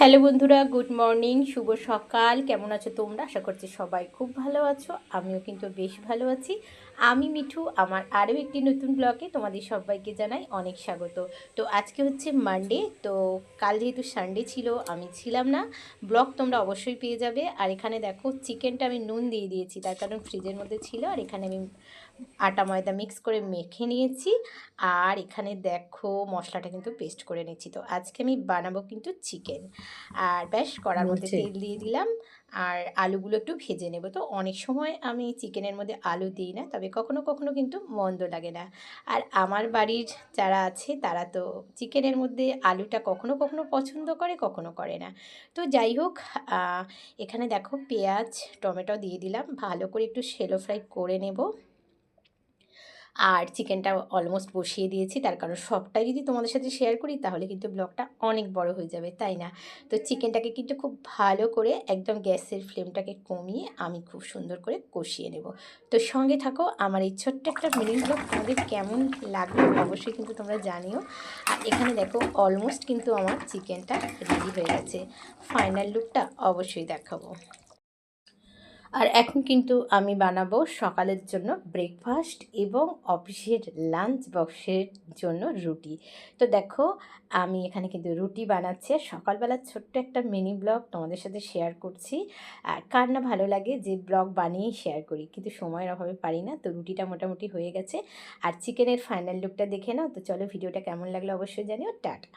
Hello বন্ধুরা, good morning, শুভ সকাল। কেমন আছো তোমরা? আশা করছি সবাই খুব ভালো আছো, আমিও কিন্তু বেশ ভালো আছি। আমি মিঠু, আমার আরও একটি নতুন ব্লগে তোমাদের সবাইকে জানাই অনেক স্বাগত। তো আজকে হচ্ছে মানডে তো কাল যেহেতু সানডে ছিল, আমি ছিলাম না। ব্লগ তোমরা অবশ্যই পেয়ে যাবে। আর এখানে দেখো, চিকেনটা আমি নুন দিয়ে দিয়েছি, তার কারণ ফ্রিজের মধ্যে ছিল। আর এখানে আমি আটা ময়দা মিক্স করে মেখে নিয়েছি। আর এখানে দেখো, মশলাটা কিন্তু পেস্ট করে নিয়েছি। তো আজকে আমি বানাবো কিন্তু চিকেন। আর ব্যাস কড়ার মধ্যে তেল দিয়ে দিলাম। আর আলুগুলো একটু ভেজে নেব। তো অনেক সময় আমি চিকেনের মধ্যে আলু দিই না তবে কখনো কখনো কিন্তু মন্দ লাগে না। আর আমার বাড়ির যারা আছে তারা তো চিকেনের মধ্যে আলুটা কখনো কখনো পছন্দ করে কখনো করে না। তো যাই হোক এখানে দেখো পেঁয়াজ টমেটো দিয়ে দিলাম। ভালো করে একটু সেলো ফ্রাই করে নেব। আর চিকেনটা অলমোস্ট বসিয়ে দিয়েছি। তার কারণ সবটাই যদি তোমাদের সাথে শেয়ার করি, তাহলে কিন্তু ব্লগটা অনেক বড় হয়ে যাবে, তাই না? তো চিকেনটাকে কিন্তু খুব ভালো করে একদম গ্যাসের ফ্লেমটাকে কমিয়ে আমি খুব সুন্দর করে কষিয়ে নেব। তো সঙ্গে থাকো, আমার এই ছোট্ট একটা মিনি ব্লগ তোমাদের কেমন লাগবে অবশ্যই কিন্তু তোমরা জানিও। আর এখানে দেখো অলমোস্ট কিন্তু আমার চিকেনটা রেডি হয়ে গেছে। ফাইনাল লুকটা অবশ্যই দেখাবো। আর এখন কিন্তু আমি বানাবো সকালের জন্য ব্রেকফাস্ট এবং অফিসের লাঞ্চ বক্সের জন্য রুটি। তো দেখো, আমি এখানে কিন্তু রুটি বানাচ্ছি। সকালবেলার ছোট্ট একটা মিনি ব্লগ তোমাদের সাথে শেয়ার করছি। আর কার না ভালো লাগে যে ব্লগ বানিয়েই শেয়ার করি, কিন্তু সময়ের অভাবে পারি না, তো রুটিটা মোটামুটি হয়ে গেছে। আর চিকেনের ফাইনাল লুকটা দেখে নাও। তো চলো ভিডিওটা কেমন লাগল অবশ্যই জানিও। টাটা।